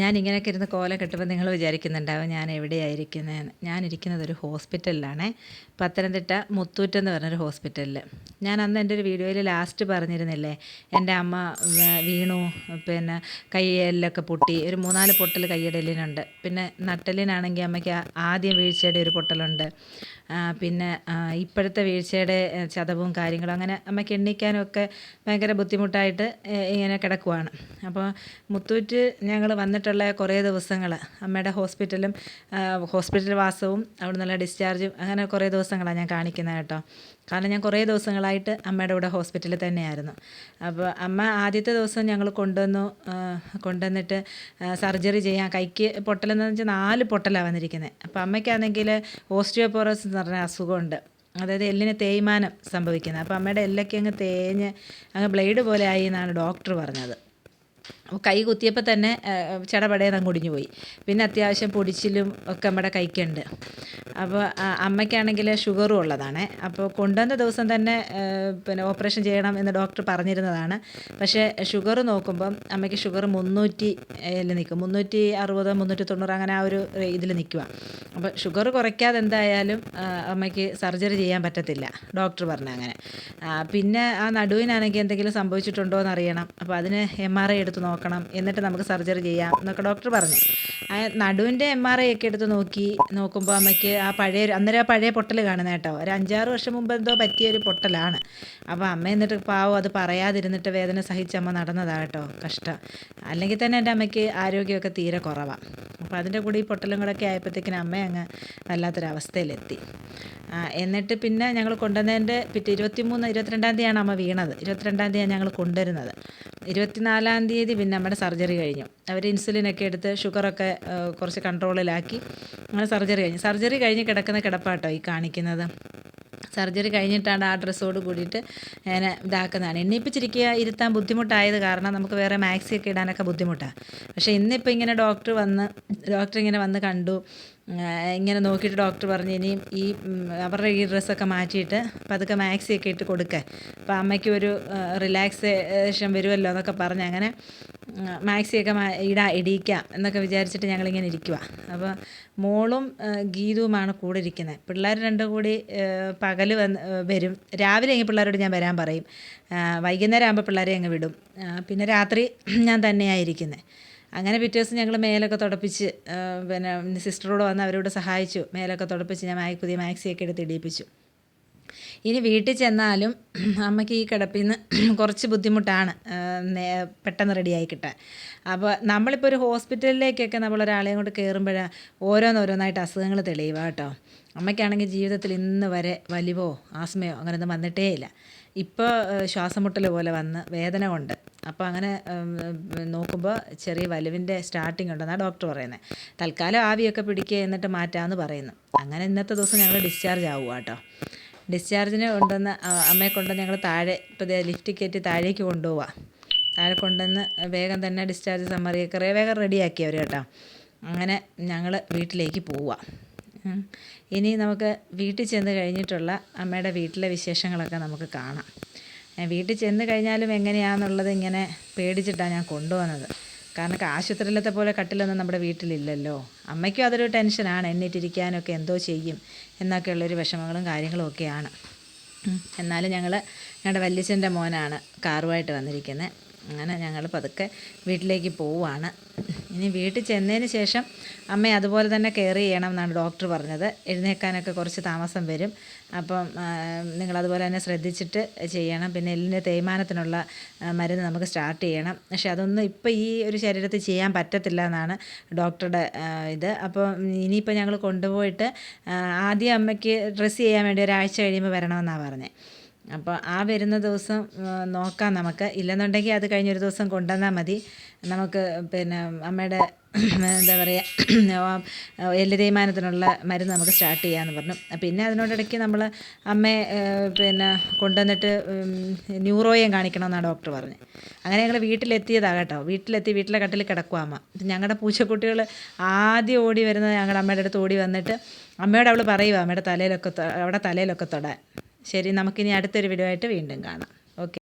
ഞാൻ ഇങ്ങനെയൊക്കെ ഇരുന്ന് കോല കെട്ടുമ്പോൾ നിങ്ങൾ വിചാരിക്കുന്നുണ്ടാവും ഞാൻ എവിടെയായിരിക്കുന്നതെന്ന് ഞാനിരിക്കുന്നത് ഒരു ഹോസ്പിറ്റലിലാണേ. പത്തനംതിട്ട മുത്തൂറ്റെന്ന് പറഞ്ഞൊരു ഹോസ്പിറ്റലിൽ ഞാൻ അന്ന് എന്റെ ഒരു വീഡിയോയിൽ ലാസ്റ്റ് പറഞ്ഞിരുന്നില്ലേ എന്റെ അമ്മ വീണു പിന്നെ കയ്യെല്ലൊക്കെ പൊട്ടി ഒരു മൂന്നാൽ പൊട്ടൽ കയ്യടലിനുണ്ട്. പിന്നെ നട്ടലിനാണെങ്കിൽ അമ്മയ്ക്ക് ആദ്യം വീഴ്ചയുടെ ഒരു പൊട്ടലുണ്ട്. പിന്നെ ഇപ്പോഴത്തെ വീഴ്ചയുടെ ചതവും കാര്യങ്ങളും അങ്ങനെ അമ്മയ്ക്ക് എണ്ണിക്കാനും ഒക്കെ ഭയങ്കര ബുദ്ധിമുട്ടായിട്ട് ഇങ്ങനെ കിടക്കുവാണ്. അപ്പോൾ മുത്തൂറ്റ് ഞങ്ങൾ വന്നിട്ടുള്ള കുറേ ദിവസങ്ങൾ. അമ്മയുടെ ഹോസ്പിറ്റലും ഹോസ്പിറ്റൽ വാസവും അവിടെ നല്ല ഡിസ്ചാർജും അങ്ങനെ കുറേ ദിവസങ്ങളാണ് ഞാൻ കാണിക്കുന്നത് കേട്ടോ. കാരണം ഞാൻ കുറേ ദിവസങ്ങളായിട്ട് അമ്മയുടെ കൂടെ ഹോസ്പിറ്റലിൽ തന്നെയായിരുന്നു. അപ്പോൾ അമ്മ ആദ്യത്തെ ദിവസം ഞങ്ങൾ കൊണ്ടുവന്നു കൊണ്ടുവന്നിട്ട് സർജറി ചെയ്യാൻ കൈക്ക് പൊട്ടലെന്ന് വെച്ചാൽ നാല് പൊട്ടലാണ് വന്നിരിക്കുന്നത്. അപ്പോൾ അമ്മയ്ക്കാണെങ്കിൽ ഓസ്റ്റിയോപോറോസ് എന്ന് പറഞ്ഞ അസുഖമുണ്ട്. അതായത് എല്ലിന് തേയ്മാനം സംഭവിക്കുന്നത്. അപ്പോൾ അമ്മയുടെ എല്ലൊക്കെ അങ്ങ് തേഞ്ഞ് അങ്ങ് ബ്ലേഡ് പോലെ ആയി എന്നാണ് ഡോക്ടർ പറഞ്ഞത്. കൈ കുത്തിയപ്പോൾ തന്നെ ചടപടേന്ന് അങ്ങ് ഒടിഞ്ഞു പോയി. പിന്നെ അത്യാവശ്യം പൊടിച്ചിലും ഒക്കെ നമ്മുടെ കൈക്കുണ്ട്. അപ്പോൾ അമ്മയ്ക്കാണെങ്കിൽ ഷുഗറും ഉള്ളതാണ്. അപ്പോൾ കൊണ്ടുവന്ന ദിവസം തന്നെ പിന്നെ ഓപ്പറേഷൻ ചെയ്യണം എന്ന് ഡോക്ടർ പറഞ്ഞിരുന്നതാണ്. പക്ഷേ ഷുഗർ നോക്കുമ്പം അമ്മയ്ക്ക് ഷുഗർ മുന്നൂറ്റി നിൽക്കും മുന്നൂറ്റി അറുപത് മുന്നൂറ്റി തൊണ്ണൂറ് അങ്ങനെ ആ ഒരു ഇതിൽ നിൽക്കുക അപ്പോൾ ഷുഗർ കുറയ്ക്കാതെ എന്തായാലും അമ്മയ്ക്ക് സർജറി ചെയ്യാൻ പറ്റത്തില്ല ഡോക്ടർ പറഞ്ഞ അങ്ങനെ. പിന്നെ ആ നടുവിനാണെങ്കിൽ എന്തെങ്കിലും സംഭവിച്ചിട്ടുണ്ടോ എന്ന് അറിയണം അപ്പോൾ അതിന് എം ആർ ഐ എടുത്ത് നോക്കണം. എന്നിട്ട് നമുക്ക് സർജറി ചെയ്യാം എന്നൊക്കെ ഡോക്ടർ പറഞ്ഞു. നടുവിന്റെ എം ആർ ഐ ഒക്കെ എടുത്ത് നോക്കി നോക്കുമ്പോൾ അമ്മയ്ക്ക് ആ പഴയ അന്നേരം ആ പഴയ പൊട്ടൽ കാണുന്ന കേട്ടോ. ഒരു അഞ്ചാറ് വർഷം മുമ്പ് എന്തോ പറ്റിയ ഒരു പൊട്ടലാണ്. അപ്പോൾ അമ്മ എന്നിട്ട് പാവം അത് പറയാതിരുന്നിട്ട് വേദന സഹിച്ച് അമ്മ നടന്നതാണ് കേട്ടോ. കഷ്ടം. അല്ലെങ്കിൽ തന്നെ എന്റെ അമ്മയ്ക്ക് ആരോഗ്യമൊക്കെ തീരെ കുറവാണ് അപ്പോൾ അതിന്റെ കൂടെ ഈ പൊട്ടലും കൂടെയൊക്കെ ആയപ്പോഴത്തേക്കിനും അമ്മ അങ്ങ് വല്ലാത്തൊരവസ്ഥയിലെത്തി. എന്നിട്ട് പിന്നെ ഞങ്ങൾ കൊണ്ടുവന്നതിന്റെ പിറ്റേ ഇരുപത്തിമൂന്ന് ഇരുപത്തിരണ്ടാം തീയതിയാണ് അമ്മ വീണത്. ഇരുപത്തിരണ്ടാം തീയതിയാണ് ഞങ്ങൾ കൊണ്ടുവരുന്നത്. ഇരുപത്തിനാലാം തീയതി പിന്നെ നമ്മുടെ സർജറി കഴിഞ്ഞു. അവർ ഇൻസുലിനൊക്കെ എടുത്ത് ഷുഗറൊക്കെ കുറച്ച് കൺട്രോളിലാക്കി അങ്ങനെ സർജറി കഴിഞ്ഞു. സർജറി കഴിഞ്ഞ് കിടക്കുന്ന കിടപ്പാട്ടോ ഈ കാണിക്കുന്നത്? സർജറി കഴിഞ്ഞിട്ടാണ് ആ ഡ്രസ്സോട് കൂടിയിട്ട് ഞാൻ ഇതാക്കുന്നതാണ്. എണ്ണിപ്പിച്ചിരിക്കുക ഇരുത്താൻ ബുദ്ധിമുട്ടായത് കാരണം നമുക്ക് വേറെ മാക്സി ഒക്കെ ഇടാനൊക്കെ ബുദ്ധിമുട്ടാണ് പക്ഷേ ഇന്നിപ്പോൾ ഇങ്ങനെ ഡോക്ടർ വന്ന് ഡോക്ടർ ഇങ്ങനെ വന്ന് കണ്ടു. ഇങ്ങനെ നോക്കിയിട്ട് ഡോക്ടർ പറഞ്ഞു ഇനിയും ഈ അവരുടെ ഈ ഡ്രസ്സൊക്കെ മാറ്റിയിട്ട് പതുക്കെ മാക്സി ഒക്കെ ഇട്ട് കൊടുക്കുക അപ്പോൾ അമ്മയ്ക്ക് ഒരു റിലാക്സേഷൻ വരുമല്ലോ എന്നൊക്കെ പറഞ്ഞ് അങ്ങനെ മാക്സിയൊക്കെ ഇടാ ഇടിയിക്കാം എന്നൊക്കെ വിചാരിച്ചിട്ട് ഞങ്ങളിങ്ങനെ ഇരിക്കുക അപ്പോൾ മോളും ഗീതുവുമാണ് കൂടെ ഇരിക്കുന്നത്. പിള്ളേർ രണ്ടും കൂടി പകൽ വന്ന് വരും. രാവിലെ എങ്കിൽ പിള്ളേരോട് ഞാൻ വരാൻ പറയും. വൈകുന്നേരം ആകുമ്പോൾ പിള്ളേരെ അങ്ങ് വിടും. പിന്നെ രാത്രി ഞാൻ തന്നെയായിരിക്കുന്നത് അങ്ങനെ പിറ്റേ ദിവസം ഞങ്ങൾ മേലൊക്കെ തുടപ്പിച്ച് പിന്നെ സിസ്റ്ററോട് വന്ന് അവരോട് സഹായിച്ചു. മേലൊക്കെ തുടപ്പിച്ച് ഞാൻ പുതിയ മാക്സിയൊക്കെ എടുത്ത് ഇടിയിപ്പിച്ചു. ഇനി വീട്ടിൽ ചെന്നാലും അമ്മയ്ക്ക് ഈ കിടപ്പിൽ നിന്ന് കുറച്ച് ബുദ്ധിമുട്ടാണ് പെട്ടെന്ന് റെഡിയായി കിട്ടാൻ. അപ്പോൾ നമ്മളിപ്പോൾ ഒരു ഹോസ്പിറ്റലിലേക്കൊക്കെ നമ്മൾ ഒരാളെ കൊണ്ട് കയറുമ്പോഴാണ് ഓരോന്നോരോന്നായിട്ട് അസുഖങ്ങൾ തെളിയുക കേട്ടോ. അമ്മയ്ക്കാണെങ്കിൽ ജീവിതത്തിൽ ഇന്ന് വരെ വലിവോ ആസ്മയോ അങ്ങനെയൊന്നും വന്നിട്ടേ ഇല്ല ഇപ്പോൾ ശ്വാസം മുട്ടൽ പോലെ വന്ന് വേദന കൊണ്ട് അപ്പോൾ അങ്ങനെ നോക്കുമ്പോൾ ചെറിയ വലിവിന്റെ സ്റ്റാർട്ടിംഗ് ഉണ്ടെന്നാണ് ഡോക്ടർ പറയുന്നത് തൽക്കാലം ആവിയൊക്കെ പിടിക്കുക എന്നിട്ട് മാറ്റാമെന്ന് പറയുന്നു. അങ്ങനെ ഇന്നത്തെ ദിവസം ഞങ്ങൾ ഡിസ്ചാർജ് ആവുക കേട്ടോ. ഡിസ്ചാർജിന് കൊണ്ടുവന്ന് അമ്മയെ കൊണ്ടുവന്ന് ഞങ്ങൾ താഴെ ഇപ്പോൾ ലിഫ്റ്റ് കയറ്റി താഴേക്ക് കൊണ്ടുപോവാം. താഴെ കൊണ്ടുവന്ന് വേഗം തന്നെ ഡിസ്ചാർജ് സമ്മറി കുറേ വേഗം റെഡിയാക്കി അവർ കേട്ടോ. അങ്ങനെ ഞങ്ങൾ വീട്ടിലേക്ക് പോവാം. ഇനി നമുക്ക് വീട്ടിൽ ചെന്ന് കഴിഞ്ഞിട്ടുള്ള അമ്മയുടെ വീട്ടിലെ വിശേഷങ്ങളൊക്കെ നമുക്ക് കാണാം. വീട്ടിൽ ചെന്ന് കഴിഞ്ഞാലും എങ്ങനെയാണെന്നുള്ളത് ഇങ്ങനെ പേടിച്ചിട്ടാണ് ഞാൻ കൊണ്ടുവന്നത്. കാരണം ആശുപത്രിയിലത്തെ പോലെ കട്ടിലൊന്നും നമ്മുടെ വീട്ടിലില്ലല്ലോ. അമ്മയ്ക്കും അതൊരു ടെൻഷനാണ്. എന്നിട്ടിരിക്കാനൊക്കെ എന്തോ ചെയ്യും. എന്നൊക്കെയുള്ളൊരു വിഷമങ്ങളും കാര്യങ്ങളും ഒക്കെയാണ്. എന്നാലും ഞങ്ങൾ ഞങ്ങളുടെ വല്യച്ഛന്റെ മോനാണ് കാറുമായിട്ട് വന്നിരിക്കുന്നത് അങ്ങനെ ഞങ്ങൾ പതുക്കെ വീട്ടിലേക്ക് പോവുകയാണ് ഇനി വീട്ടിൽ ചെന്നതിന് ശേഷം അമ്മ അതുപോലെ തന്നെ കെയർ ചെയ്യണം എന്നാണ് ഡോക്ടർ പറഞ്ഞത്. എഴുന്നേൽക്കാനൊക്കെ കുറച്ച് താമസം വരും. അപ്പം നിങ്ങളതുപോലെ തന്നെ ശ്രദ്ധിച്ചിട്ട് ചെയ്യണം. പിന്നെ എല്ലിന്റെ തേയ്മാനത്തിനുള്ള മരുന്ന് നമുക്ക് സ്റ്റാർട്ട് ചെയ്യണം. പക്ഷേ അതൊന്നും ഇപ്പോൾ ഈ ഒരു ശരീരത്തിൽ ചെയ്യാൻ പറ്റത്തില്ല എന്നാണ് ഡോക്ടറുടെ ഇത്. അപ്പോൾ ഇനിയിപ്പോൾ ഞങ്ങൾ കൊണ്ടുപോയിട്ട് ആദ്യം അമ്മയ്ക്ക് ഡ്രസ്സ് ചെയ്യാൻ വേണ്ടി ഒരാഴ്ച കഴിയുമ്പോൾ വരണമെന്നാണ് പറഞ്ഞത്. അപ്പോൾ ആ വരുന്ന ദിവസം നോക്കാം നമുക്ക്. ഇല്ലെന്നുണ്ടെങ്കിൽ അത് കഴിഞ്ഞൊരു ദിവസം കൊണ്ടുവന്നാൽ മതി. നമുക്ക് പിന്നെ അമ്മയുടെ എന്താ പറയുക എല്ല് തേയ്മാനത്തിനുള്ള മരുന്ന് നമുക്ക് സ്റ്റാർട്ട് ചെയ്യാമെന്ന് പറഞ്ഞു. പിന്നെ അതിനോടിടയ്ക്ക് നമ്മൾ അമ്മയെ പിന്നെ കൊണ്ടുവന്നിട്ട് ന്യൂറോയും കാണിക്കണമെന്നാണ് ഡോക്ടർ പറഞ്ഞത്. അങ്ങനെ ഞങ്ങൾ വീട്ടിലെത്തിയതാണ് കേട്ടോ. വീട്ടിലെത്തി വീട്ടിലെ കട്ടിൽ കിടക്കുക അമ്മ. ഞങ്ങളുടെ പൂച്ചക്കുട്ടികൾ ആദ്യം ഓടി വരുന്നത് ഞങ്ങളുടെ അമ്മയുടെ അടുത്ത് ഓടി വന്നിട്ട് അമ്മയോട് അവൾ പറയുക അമ്മയുടെ തലയിലൊക്കെ അവിടെ തലയിലൊക്കെ തൊടാൻ. ശരി നമുക്കിനി അടുത്തൊരു വീഡിയോ ആയിട്ട് വീണ്ടും കാണാം. ഓക്കെ